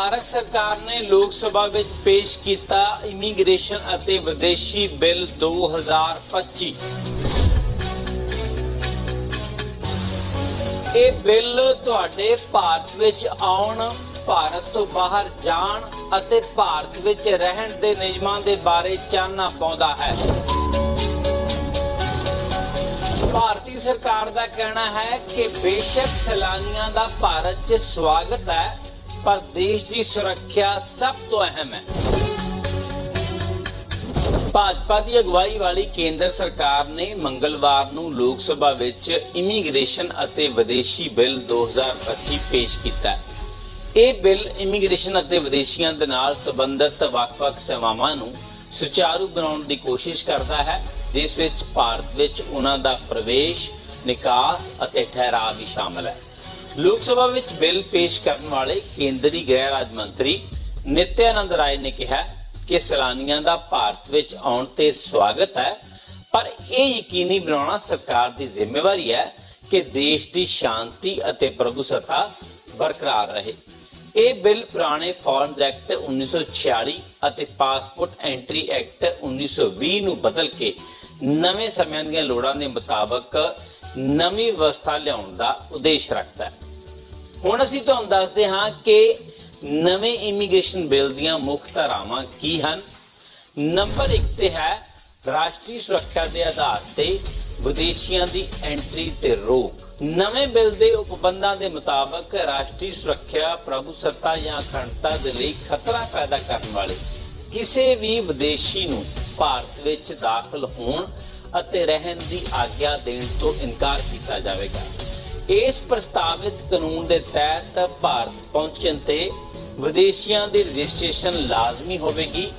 ਭਾਰਤ ਸਰਕਾਰ ਨੇ ਲੋਕ ਸਭਾ ਵਿੱਚ ਪੇਸ਼ ਕੀਤਾ ਇਮੀਗ੍ਰੇਸ਼ਨ ਅਤੇ ਵਿਦੇਸ਼ੀ ਬਿੱਲ 2025 ਇਹ ਬਿੱਲ ਤੁਹਾਡੇ ਭਾਰਤ ਵਿੱਚ ਆਉਣ, ਭਾਰਤ ਤੋਂ ਬਾਹਰ ਜਾਣ ਅਤੇ ਭਾਰਤ ਵਿੱਚ ਰਹਿਣ ਦੇ ਨਿਯਮਾਂ ਦੇ ਬਾਰੇ ਚਾਨਣਾ ਪਾਉਂਦਾ ਹੈ। ਭਾਰਤੀ ਸਰਕਾਰ ਦਾ ਕਹਿਣਾ ਹੈ ਕਿ ਬੇਸ਼ੱਕ ਸੈਲਾਨੀਆਂ ਦਾ ਭਾਰਤ 'ਚ ਸਵਾਗਤ ਹੈ ਪਰ ਦੇਸ਼ ਦੀ ਸੁਰੱਖਿਆ ਸਭ ਤੋਂ ਅਹਿਮ ਹੈ। ਭਾਜਪਾ ਦੀ ਅਗਵਾਈ ਵਾਲੀ ਕੇਂਦਰ ਸਰਕਾਰ ਨੇ ਮੰਗਲਵਾਰ ਨੂੰ ਲੋਕ ਸਭਾ ਵਿੱਚ ਇਮੀਗ੍ਰੇਸ਼ਨ ਅਤੇ ਵਿਦੇਸ਼ੀ ਬਿੱਲ 2025 ਪੇਸ਼ ਕੀਤਾ ਇਹ ਬਿੱਲ ਇਮੀਗ੍ਰੇਸ਼ਨ ਅਤੇ ਵਿਦੇਸ਼ੀਆਂ ਦੇ ਨਾਲ ਸੰਬੰਧਿਤ ਵੱਖ-ਵੱਖ ਸੇਵਾਵਾਂ ਨੂੰ ਸੁਚਾਰੂ ਬਣਾਉਣ ਦੀ ਕੋਸ਼ਿਸ਼ ਕਰਦਾ ਹੈ। ਜਿਸ ਵਿੱਚ ਭਾਰਤ ਵਿੱਚ ਉਹਨਾਂ ਦਾ ਪ੍ਰਵੇਸ਼, ਨਿਕਾਸ ਅਤੇ ਠਹਿਰਾਅ ਵੀ ਸ਼ਾਮਲ ਹੈ। ਲੋਕ ਸਭਾ ਵਿੱਚ ਬਿੱਲ ਪੇਸ਼ ਕਰਨ ਵਾਲੇ ਕੇਂਦਰੀ ਗ੍ਰਹਿ ਰਾਜ ਮੰਤਰੀ ਨਿਤਿਆਨੰਦ ਰਾਏ ਨੇ ਕਿਹਾ ਕਿ ਸੈਲਾਨੀਆਂ ਦਾ ਭਾਰਤ ਵਿੱਚ ਆਉਣ ਤੇ ਸਵਾਗਤ ਹੈ, ਪਰ ਇਹ ਯਕੀਨੀ ਬਣਾਉਣਾ ਸਰਕਾਰ ਦੀ ਜ਼ਿੰਮੇਵਾਰੀ ਹੈ ਕਿ ਦੇਸ਼ ਦੀ ਸ਼ਾਂਤੀ ਅਤੇ ਪ੍ਰਭੂਸੱਤਾ ਬਰਕਰਾਰ ਰਹੇ। ਇਹ ਬਿੱਲ ਪੁਰਾਣੇ ਫਾਰਮਜ਼ ਐਕਟ 1946 ਅਤੇ ਪਾਸਪੋਰਟ ਐਂਟਰੀ ਐਕਟ 1920 ਨੂੰ ਬਦਲ ਕੇ ਨਵੇਂ ਸਮਿਆਂ ਦੀਆਂ ਲੋੜਾਂ ਦੇ ਮੁਤਾਬਕ ਨਵੀਂ ਵਿਵਸਥਾ ਲਿਆਉਣ ਦਾ ਉਦੇਸ਼ ਰੱਖਦਾ ਹੈ। ਹੁਣ ਅਸੀਂ ਤੁਹਾਨੂੰ ਦੱਸਦੇ ਹਾਂ ਕਿ ਨਵੇਂ ਇਮੀਗ੍ਰੇਸ਼ਨ ਬਿੱਲ ਦੀਆਂ ਮੁੱਖ ਧਾਰਾਵਾਂ ਕੀ ਹਨ। ਨੰਬਰ 1 ਤੇ ਹੈ ਰਾਸ਼ਟਰੀ ਸੁਰੱਖਿਆ ਦੇ ਆਧਾਰ ਤੇ ਵਿਦੇਸ਼ੀਆਂ ਦੀ ਐਂਟਰੀ ਤੇ ਰੋਕ। ਨਵੇਂ ਬਿੱਲ ਦੇ ਉਪਬੰਧਾਂ ਦੇ ਮੁਤਾਬਕ ਰਾਸ਼ਟਰੀ ਸੁਰੱਖਿਆ, ਪ੍ਰਭੂਸੱਤਾ ਜਾਂ ਅਖੰਡਤਾ ਦੇ ਲਈ ਖਤਰਾ ਪੈਦਾ ਕਰਨ ਵਾਲੇ ਕਿਸੇ ਵੀ ਵਿਦੇਸ਼ੀ ਨੂੰ ਭਾਰਤ ਵਿੱਚ ਦਾਖਲ ਹੋਣ ਅਤੇ ਰਹਿਣ ਦੀ ਆਗਿਆ ਦੇਣ ਤੋਂ ਇਨਕਾਰ ਕੀਤਾ ਜਾਵੇਗਾ। ਇਸ ਪ੍ਰਸਤਾਵਿਤ ਕਾਨੂੰਨ ਦੇ ਤਹਿਤ ਭਾਰਤ ਪਹੁੰਚਣ ਤੇ ਵਿਦੇਸ਼ੀਆਂ ਦੀ ਰਜਿਸਟ੍ਰੇਸ਼ਨ ਲਾਜ਼ਮੀ ਹੋਵੇਗੀ।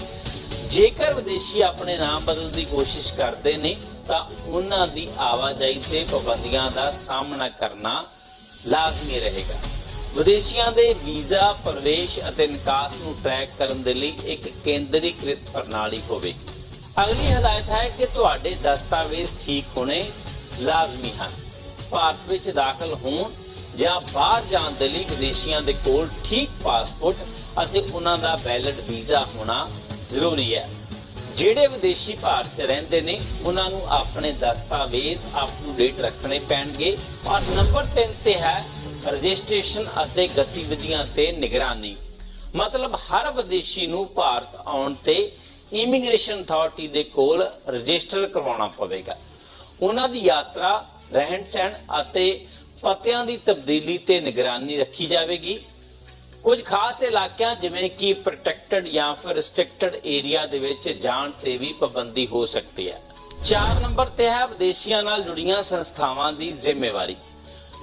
ਜੇਕਰ ਵਿਦੇਸ਼ੀ ਆਪਣੇ ਨਾਮ ਬਦਲਣ ਦੀ ਕੋਸ਼ਿਸ਼ ਕਰਦੇ ਨੇ, ਤਾਂ ਉਹਨਾਂ ਦੀ ਆਵਾਜਾਈ ਤੇ ਪਾਬੰਦੀਆਂ ਦਾ ਸਾਹਮਣਾ ਕਰਨਾ ਲਾਜ਼ਮੀ ਰਹੇਗਾ। ਵਿਦੇਸ਼ੀਆਂ ਦੇ ਵੀਜ਼ਾ, ਪ੍ਰਵੇਸ਼ ਅਤੇ ਨਿਕਾਸ ਨੂੰ ਟਰੈਕ ਕਰਨ ਦੇ ਲਈ ਇੱਕ ਕੇਂਦਰੀਕ੍ਰਿਤ ਪ੍ਰਣਾਲੀ ਹੋਵੇਗੀ। ਅਗਲੀ ਹਦਾਇਤ ਹੈ ਕਿ ਤੁਹਾਡੇ ਦਸਤਾਵੇਜ਼ ਠੀਕ ਹੋਣੇ ਲਾਜ਼ਮੀ ਹਨ। ਭਾਰਤ ਵਿੱਚ ਦਾਖਲ ਹੋਣ ਜਾਂ ਬਾਹਰ ਜਾਣ ਦੇ ਲਈ ਵਿਦੇਸ਼ੀਆਂ ਦੇ ਕੋਲ ਠੀਕ ਪਾਸਪੋਰਟ ਅਤੇ ਉਹਨਾਂ ਦਾ ਵੈਲਿਡ ਵੀਜ਼ਾ ਹੋਣਾ ਜ਼ਰੂਰੀ ਹੈ। ਜਿਹੜੇ ਵਿਦੇਸ਼ੀ ਭਾਰਤ 'ਚ ਰਹਿੰਦੇ ਨੇ, ਉਹਨਾਂ ਨੂੰ ਆਪਣੇ ਦਸਤਾਵੇਜ਼ ਅਪ ਟੂ ਡੇਟ ਰੱਖਣੇ ਪੈਣਗੇ। ਔਰ ਨੰਬਰ 3 ਤੇ ਹੈ ਰਜਿਸਟ੍ਰੇਸ਼ਨ ਅਤੇ ਗਤੀਵਿਧੀਆਂ ਤੇ ਨਿਗਰਾਨੀ। ਮਤਲਬ ਹਰ ਵਿਦੇਸ਼ੀ ਨੂੰ ਭਾਰਤ ਆਉਣ ਤੇ ਇਮੀਗ੍ਰੇਸ਼ਨ ਅਥਾਰਟੀ ਦੇ ਕੋਲ ਰਜਿਸਟਰ ਕਰਵਾਉਣਾ ਪਵੇਗਾ। ਉਹਨਾਂ ਦੀ ਯਾਤਰਾ ਰਹਿਣ ਸਹਿਣ ਅਤੇ ਪਤਿਆਂ ਦੀ ਤਬਦੀਲੀ ਤੇ ਨਿਗਰਾਨੀ ਰੱਖੀ ਜਾਵੇਗੀ। ਕੁਝ ਖਾਸ ਇਲਾਕਿਆਂ ਜਿਵੇਂ ਕਿ ਪ੍ਰੋਟੈਕਟਡ ਜਾਂ ਫਿਰ ਰਿਸਟ੍ਰਿਕਟਡ ਏਰੀਆ ਦੇ ਵਿੱਚ ਜਾਣ ਤੇ ਵੀ ਪਾਬੰਦੀ ਹੋ ਸਕਦੀ ਹੈ। 4 ਨੰਬਰ ਤੇ ਹੈ ਵਿਦੇਸ਼ੀਆਂ ਨਾਲ ਜੁੜੀਆਂ ਸੰਸਥਾਵਾਂ ਦੀ ਜ਼ਿੰਮੇਵਾਰੀ।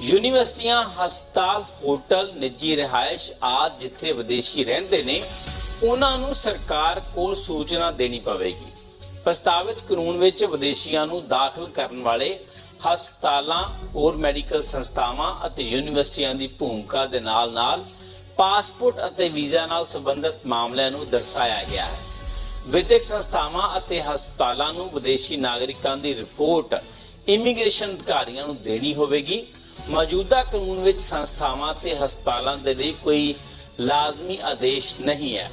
ਯੂਨੀਵਰਸਿਟੀਆਂ, ਹਸਪਤਾਲ, ਹੋਟਲ, ਨਿੱਜੀ ਰਿਹਾਇਸ਼ ਆਦਿ ਜਿੱਥੇ ਵਿਦੇਸ਼ੀ ਰਹਿੰਦੇ ਨੇ, ਉਹਨਾਂ ਨੂੰ ਸਰਕਾਰ ਕੋਲ ਸੂਚਨਾ ਦੇਣੀ ਪਵੇਗੀ। ਪ੍ਰਸਤਾਵਿਤ ਕਾਨੂੰਨ ਵਿੱਚ ਵਿਦੇਸ਼ੀਆਂ ਨੂੰ ਦਾਖਲ ਕਰਨ ਵਾਲੇ ਹਸਪਤਾਲਾਂ ਹੋਰ ਮੈਡੀਕਲ ਸੰਸਥਾਵਾਂ ਅਤੇ ਯੂਨੀਵਰਸਿਟੀਆਂ ਦੀ ਭੂਮਿਕਾ ਦੇ ਨਾਲ-ਨਾਲ ਪਾਸਪੋਰਟ ਅਤੇ ਵੀਜ਼ਾ ਨਾਲ ਸੰਬੰਧਿਤ ਮਾਮਲਿਆਂ ਨੂੰ ਦਰਸਾਇਆ ਗਿਆ ਹੈ। ਵਿਦਿਅਕ ਸੰਸਥਾਵਾਂ ਅਤੇ ਹਸਪਤਾਲਾਂ ਨੂੰ ਵਿਦੇਸ਼ੀ ਨਾਗਰਿਕਾਂ ਦੀ ਰਿਪੋਰਟ ਇਮੀਗ੍ਰੇਸ਼ਨ ਅਧਿਕਾਰੀਆਂ ਨੂੰ ਦੇਣੀ ਹੋਵੇਗੀ। ਮੌਜੂਦਾ ਕਾਨੂੰਨ ਵਿੱਚ ਸੰਸਥਾਵਾਂ ਤੇ ਹਸਪਤਾਲਾਂ ਦੇ ਲਈ ਕੋਈ ਲਾਜ਼ਮੀ ਆਦੇਸ਼ ਨਹੀਂ ਹੈ।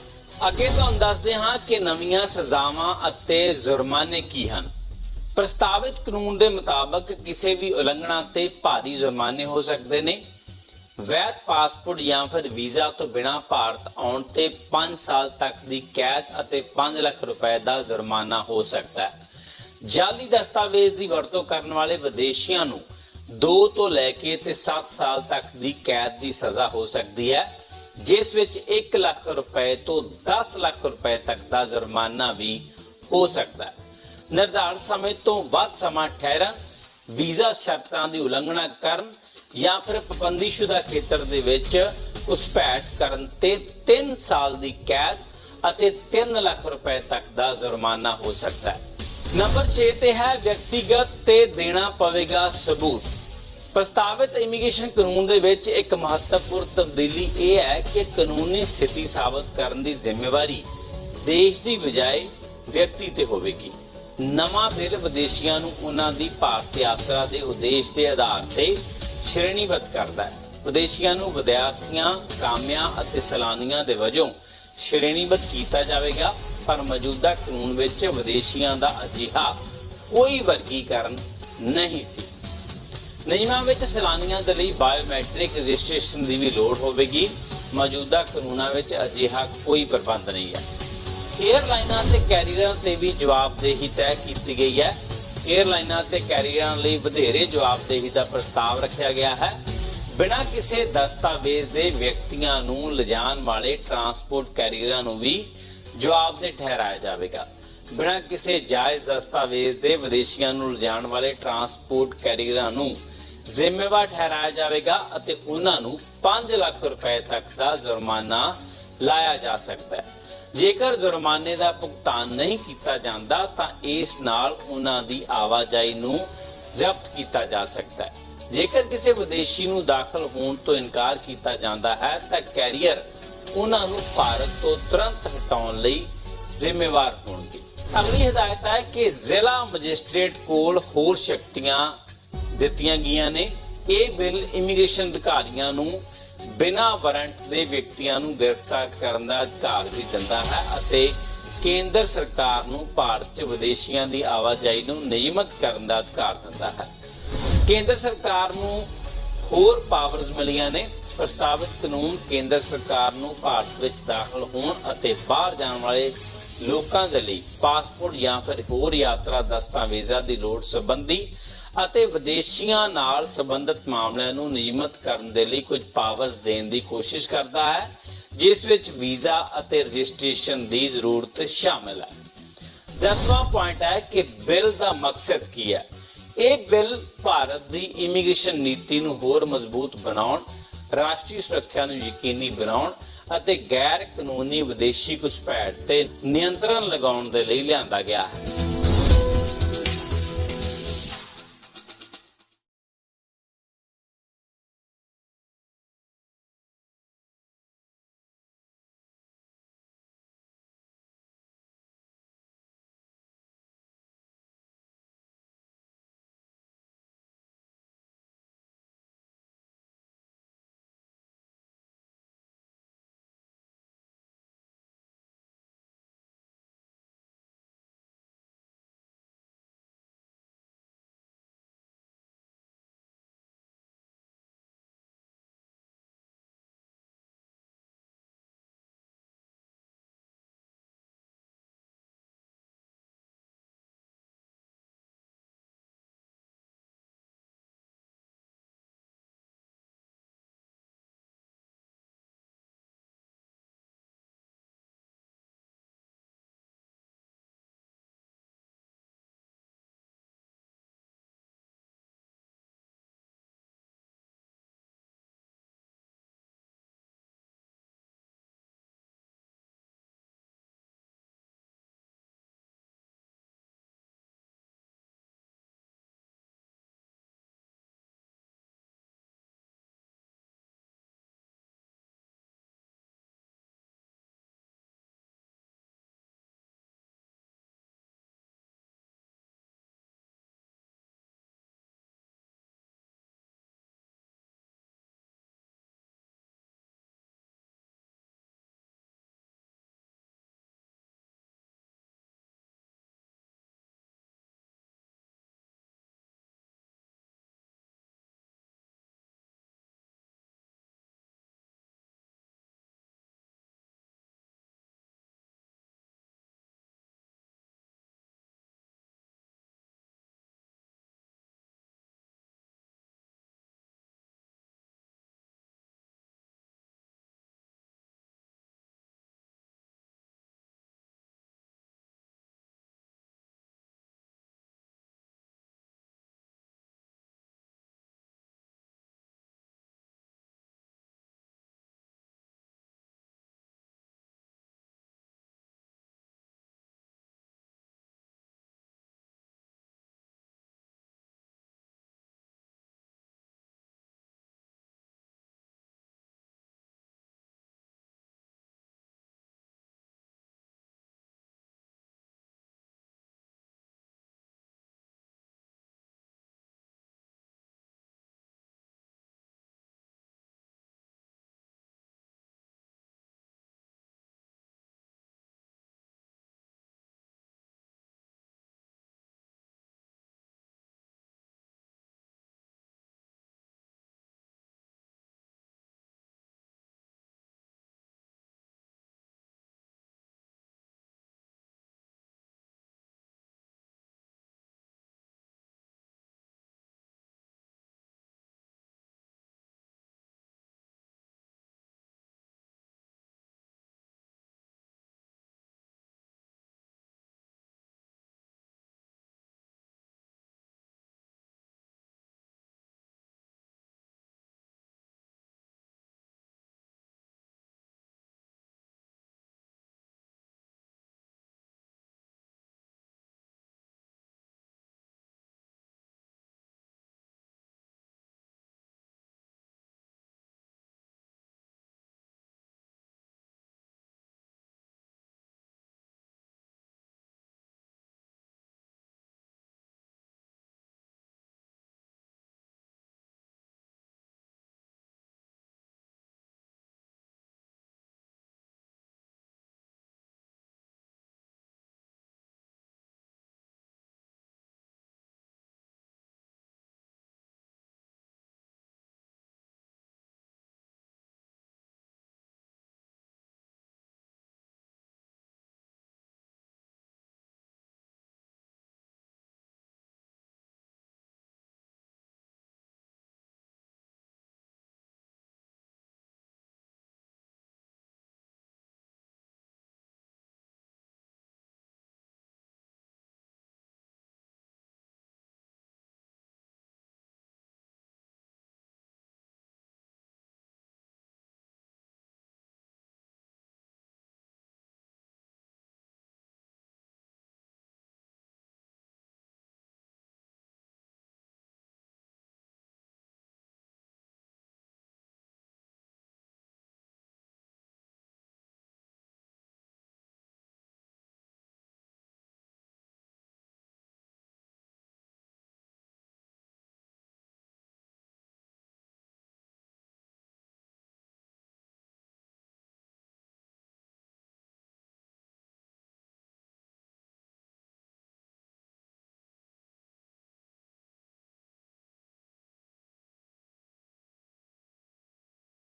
ਅੱਗੇ ਤੁਹਾਨੂੰ ਦੱਸਦੇ ਹਾਂ ਕਿ ਨਵੀਆਂ ਸਜ਼ਾਵਾਂ ਅਤੇ ਜੁਰਮਾਨੇ ਕੀ ਹਨ। ਪ੍ਰਸਤਾਵਿਤ ਕਾਨੂੰਨ ਦੇ ਮੁਤਾਬਕ ਕਿਸੇ ਵੀ ਉਲੰਘਣਾ ਤੇ ਭਾਰੀ ਜੁਰਮਾਨੇ ਹੋ ਸਕਦੇ ਨੇ। ਵੈਧ ਪਾਸਪੋਰਟ ਜਾਂ ਫਿਰ ਵੀਜ਼ਾ ਤੋਂ ਬਿਨਾ ਭਾਰਤ ਆਉਣ ਤੇ 5 ਸਾਲ ਤੱਕ ਦੀ ਕੈਦ ਅਤੇ 5 ਲੱਖ ਰੁਪਏ ਦਾ ਜੁਰਮਾਨਾ ਹੋ ਸਕਦਾ ਹੈ। ਜਾਲੀ ਦਸਤਾਵੇਜ਼ ਦੀ ਵਰਤੋਂ ਕਰਨ ਵਾਲੇ ਵਿਦੇਸ਼ੀਆਂ ਨੂੰ 2 ਤੋਂ ਲੈ ਕੇ ਤੇ 7 ਸਾਲ ਤੱਕ ਦੀ ਕੈਦ ਦੀ ਸਜ਼ਾ ਹੋ ਸਕਦੀ ਹੈ, ਜਿਸ ਵਿੱਚ 1 ਲੱਖ ਰੁਪਏ ਤੋਂ 10 ਲੱਖ ਰੁਪਏ ਤੱਕ ਦਾ ਜੁਰਮਾਨਾ ਵੀ ਹੋ ਸਕਦਾ ਹੈ। ਨਿਰਧਾਰਤ ਸਮੇਂ ਤੋਂ ਵੱਧ ਸਮਾਂ ਠਹਿਰਨ, ਵੀਜ਼ਾ ਸ਼ਰਤਾਂ ਦੀ ਉਲੰਘਣਾ ਕਰਨ ਜਾਂ ਫਿਰ ਪਾਬੰਦੀਸ਼ੁਦਾ ਖੇਤਰ ਦੇ ਵਿੱਚ ਘੁਸਪੈਠ ਕਰਨ ਤੇ 3 ਸਾਲ ਦੀ ਕੈਦ ਅਤੇ 3 ਲੱਖ ਰੁਪਏ ਤੱਕ ਦਾ ਜੁਰਮਾਨਾ ਹੋ ਸਕਦਾ ਹੈ। ਨੰਬਰ 6 ਤੇ ਹੈ ਵਿਅਕਤੀਗਤ ਤੇ ਦੇਣਾ ਪਵੇਗਾ ਸਬੂਤ। ਪ੍ਰਸਤਾਵਿਤ ਇਮੀਗ੍ਰੇਸ਼ਨ ਕਾਨੂੰਨ ਦੇ ਵਿੱਚ ਇੱਕ ਮਹੱਤਵਪੂਰਨ ਤਬਦੀਲੀ ਇਹ ਹੈ ਕਿ ਕਾਨੂੰਨੀ ਸਥਿਤੀ ਸਾਬਤ ਕਰਨ ਦੀ ਜ਼ਿੰਮੇਵਾਰੀ ਦੇਸ਼ ਦੀ ਬਜਾਏ ਵਿਅਕਤੀ ਤੇ ਹੋਵੇਗੀ। ਨਵਾਂ ਬਿੱਲ ਵਿਦੇਸ਼ੀਆਂ ਨੂੰ ਉਹਨਾਂ ਦੀ ਭਾਰਤ ਯਾਤਰਾ ਦੇ ਉਦੇਸ਼ ਦੇ ਆਧਾਰ ਤੇ ਸ਼੍ਰੇਣੀਬੱਧ ਕਰਦਾ ਹੈ। ਵਿਦੇਸ਼ੀਆਂ ਨੂੰ ਵਿਦਿਆਰਥੀਆਂ, ਕਾਮਿਆਂ ਅਤੇ ਸੈਲਾਨੀਆਂ ਦੇ ਵਜੋਂ ਸ਼੍ਰੇਣੀਬੱਧ ਕੀਤਾ ਜਾਵੇਗਾ, ਪਰ ਮੌਜੂਦਾ ਕਾਨੂੰਨ ਵਿੱਚ ਵਿਦੇਸ਼ੀਆਂ ਦਾ ਅਜਿਹਾ ਕੋਈ ਵਰਗੀਕਰਨ ਨਹੀਂ ਸੀ। ਨਿਯਮਾਂ ਵਿੱਚ ਸੈਲਾਨੀਆਂ ਦੇ ਲਈ ਬਾਇਓਮੈਟ੍ਰਿਕ ਰਜਿਸਟ੍ਰੇਸ਼ਨ ਦੀ ਵੀ ਲੋੜ ਹੋਵੇਗੀ। ਮੌਜੂਦਾ ਕਾਨੂੰਨਾਂ ਵਿੱਚ ਅਜਿਹਾ ਕੋਈ ਪ੍ਰਬੰਧ ਨਹੀਂ ਹੈ। ਏਅਰਲਾਈਨਾਂ ਤੇ ਕੈਰੀਅਰਾਂ ਤੇ ਵੀ ਜਵਾਬਦੇਹੀ ਤੈਅ ਕੀਤੀ ਗਈ ਹੈ। ਏਅਰਲਾਈਨਾਂ ਤੇ ਕੈਰੀਅਰਾਂ ਲਈ ਵਧੇਰੇ ਜਵਾਬਦੇਹੀ ਦਾ ਪ੍ਰਸਤਾਵ ਰੱਖਿਆ ਗਿਆ ਹੈ। ਬਿਨਾਂ ਕਿਸੇ ਦਸਤਾਵੇਜ਼ ਦੇ ਵਿਅਕਤੀਆਂ ਨੂੰ ਲਿਜਾਣ ਵਾਲੇ ਟਰਾਂਸਪੋਰਟ ਕੈਰੀਅਰਾਂ ਨੂੰ ਵੀ ਜਵਾਬਦੇਹ ਠਹਿਰਾਇਆ ਜਾਵੇਗਾ। ਬਿਨਾਂ ਕਿਸੇ ਜਾਇਜ਼ ਦਸਤਾਵੇਜ਼ ਦੇ ਵਿਦੇਸ਼ੀਆਂ ਨੂੰ ਲਿਜਾਣ ਵਾਲੇ ਟਰਾਂਸਪੋਰਟ ਕੈਰੀਅਰਾਂ ਨੂੰ ਜ਼ਿੰਮੇਵਾਰ ਠਹਿਰਾਇਆ ਜਾਵੇਗਾ ਅਤੇ ਉਹਨਾਂ ਨੂੰ 5 ਲੱਖ ਰੁਪਏ ਤੱਕ ਦਾ ਜੁਰਮਾਨਾ ਲਾਇਆ ਜਾ ਸਕਦਾ ਹੈ। ਜੇਕਰ ਜੁਰਮਾਨੇ ਦਾ ਭੁਗਤਾਨ ਨਹੀਂ ਕੀਤਾ ਜਾਂਦਾ, ਤਾਂ ਇਸ ਨਾਲ ਉਹਨਾਂ ਦੀ ਆਵਾਜਾਈ ਨੂੰ ਜ਼ਬਤ ਕੀਤਾ ਜਾ ਸਕਦਾ ਹੈ। ਜੇਕਰ ਕਿਸੇ ਵਿਦੇਸ਼ੀ ਨੂੰ ਦਾਖਲ ਹੋਣ ਤੋਂ ਇਨਕਾਰ ਕੀਤਾ ਜਾਂਦਾ ਹੈ, ਤਾਂ ਕੈਰੀਅਰ ਉਹਨਾਂ ਨੂੰ ਭਾਰਤ ਤੋਂ ਤੁਰੰਤ ਹਟਾਉਣ ਲਈ ਜ਼ਿੰਮੇਵਾਰ ਹੋਣਗੇ। ਅਗਲੀ ਹਦਾਇਤ ਹੈ ਕਿ ਜ਼ਿਲ੍ਹਾ ਮੈਜਿਸਟ੍ਰੇਟ ਕੋਲ ਹੋਰ ਸ਼ਕਤੀਆਂ ਦਿੱਤੀਆਂ ਗਈਆਂ ਨੇ। ਇਹ ਬਿੱਲ ਇਮੀਗ੍ਰੇਸ਼ਨ ਅਧਿਕਾਰੀਆਂ ਨੂੰ ਬਿਨਾਂ ਵਾਰੰਟ ਦੇ ਵਿਅਕਤੀਆਂ ਨੂੰ ਗ੍ਰਿਫਤਾਰ ਕਰਨ ਦਾ ਅਧਿਕਾਰ ਵੀ ਦਿੰਦਾ ਹੈ ਅਤੇ ਕੇਂਦਰ ਸਰਕਾਰ ਨੂੰ ਭਾਰਤ 'ਚ ਵਿਦੇਸ਼ੀਆਂ ਦੀ ਆਵਾਜਾਈ ਨੂੰ ਨਿਯਮਤ ਕਰਨ ਦਾ ਅਧਿਕਾਰ ਦਿੰਦਾ ਹੈ। ਕੇਂਦਰ ਸਰਕਾਰ ਨੂੰ ਹੋਰ ਪਾਵਰਸ ਮਿਲੀਆਂ ਨੇ। ਪ੍ਰਸਤਾਵਿਤ ਕਾਨੂੰਨ ਕੇਂਦਰ ਸਰਕਾਰ ਨੂੰ ਭਾਰਤ ਵਿੱਚ ਦਾਖਲ ਹੋਣ ਅਤੇ ਬਾਹਰ ਜਾਣ ਵਾਲੇ ਲੋਕਾਂ ਦੇ ਲਈ ਪਾਸਪੋਰਟ ਜਾਂ ਫਿਰ ਹੋਰ ਯਾਤਰਾ ਦਸਤਾਵੇਜ਼ਾਂ ਦੀ ਲੋੜ ਸੰਬੰਧੀ ਅਤੇ ਵਿਦੇਸ਼ੀਆਂ ਨਾਲ ਸੰਬੰਧਿਤ ਮਾਮਲਿਆਂ ਨੂੰ ਨਿਯਮਤ ਕਰਨ ਦੇ ਲਈ ਕੁਝ ਪਾਵਰਸ ਦੇਣ ਦੀ ਕੋਸ਼ਿਸ਼ ਕਰਦਾ ਹੈ, ਜਿਸ ਵਿੱਚ ਵੀਜ਼ਾ ਅਤੇ ਰਜਿਸਟ੍ਰੇਸ਼ਨ ਦੀ ਜ਼ਰੂਰਤ ਸ਼ਾਮਲ ਹੈ। ਦਸਵਾਂ ਪੁਆਇੰਟ ਹੈ ਕਿ ਬਿੱਲ ਦਾ ਮਕਸਦ ਕੀ ਹੈ। ਇਹ ਬਿੱਲ ਭਾਰਤ ਦੀ ਇਮੀਗ੍ਰੇਸ਼ਨ ਨੀਤੀ ਨੂੰ ਹੋਰ ਮਜ਼ਬੂਤ ਬਣਾਉਣ, ਰਾਸ਼ਟਰੀ ਸੁਰੱਖਿਆ ਨੂੰ ਯਕੀਨੀ ਬਣਾਉਣ ਅਤੇ ਗੈਰ ਕਾਨੂੰਨੀ ਵਿਦੇਸ਼ੀ ਘੁਸਪੈਠ ਤੇ ਨਿਯੰਤਰਣ ਲਗਾਉਣ ਦੇ ਲਈ ਲਿਆਂਦਾ ਗਿਆ ਹੈ।